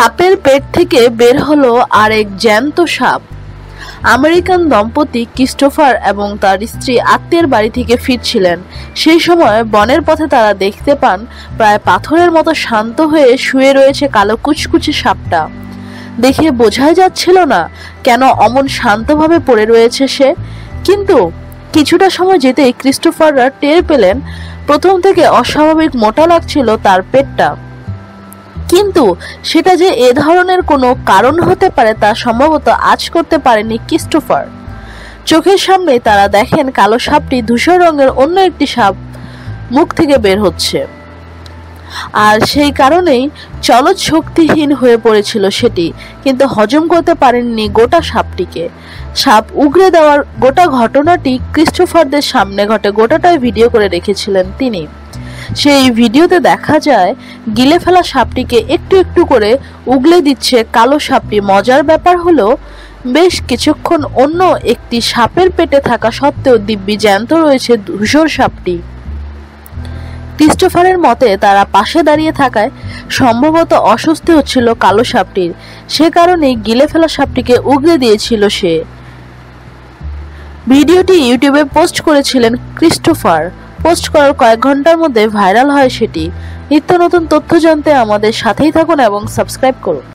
সাপের পেট থেকে বের হলো আরেক জ্যান্ত সাপ। আমেরিকান দম্পতি ক্রিস্টোফার এবং তার স্ত্রী আত্মীয়ের বাড়ি থেকে ফিরছিলেন। সেই সময় বনের পথে তারা দেখতে পান, প্রায় পাথরের মতো শান্ত হয়ে শুয়ে রয়েছে কালো কুচকুচে সাপটা। দেখে বোঝাই যাচ্ছিল না কেন অমন শান্তভাবে পড়ে রয়েছে সে। কিন্তু কিছুটা সময় যেতেই ক্রিস্টোফাররা টের পেলেন, প্রথম থেকে অস্বাভাবিক মোটা লাগছিল তার পেটটা। কিন্তু সেটা যে এ ধরনের কোনো কারণ হতে পারে তা সম্ভবত আজ করতে পারেনি ক্রিস্টোফার। চোখের সামনে তারা দেখেন কালো সাপটি ধূসর রঙের অন্য একটি সাপ মুখ থেকে বের হচ্ছে। আর সেই কারণেই চলৎ শক্তিহীন হয়ে পড়েছিল সেটি, কিন্তু হজম করতে পারেননি গোটা সাপটিকে। সাপ উগরে দেওয়ার গোটা ঘটনাটি ক্রিস্টোফারদের সামনে ঘটে, গোটাটাই ভিডিও করে রেখেছিলেন তিনি। সেই ভিডিওতে দেখা যায়, গিলে ফেলা সাপটিকে একটু একটু করে উগলে দিচ্ছে কালো সাপটি। মজার ব্যাপার হলো, বেশ কিছুক্ষণ অন্য একটি সাপের পেটে থাকা সত্ত্বেও দিব্যি জ্যান্ত রয়েছে ধূসর সাপটি। ক্রিস্টোফারের মতে, তারা পাশে দাঁড়িয়ে থাকায় সম্ভবত অস্বস্তি হচ্ছিল কালো সাপটির। সে কারণেই গিলে ফেলা সাপটিকে উগরে দিয়েছিল সে। ভিডিওটি ইউটিউবে পোস্ট করেছিলেন ক্রিস্টোফার। পোস্ট করার কয়েক ঘণ্টার মধ্যে ভাইরাল হয় সেটি। নিত্য নতুন তথ্য জানতে আমাদের সাথেই থাকুন এবং সাবস্ক্রাইব করুন।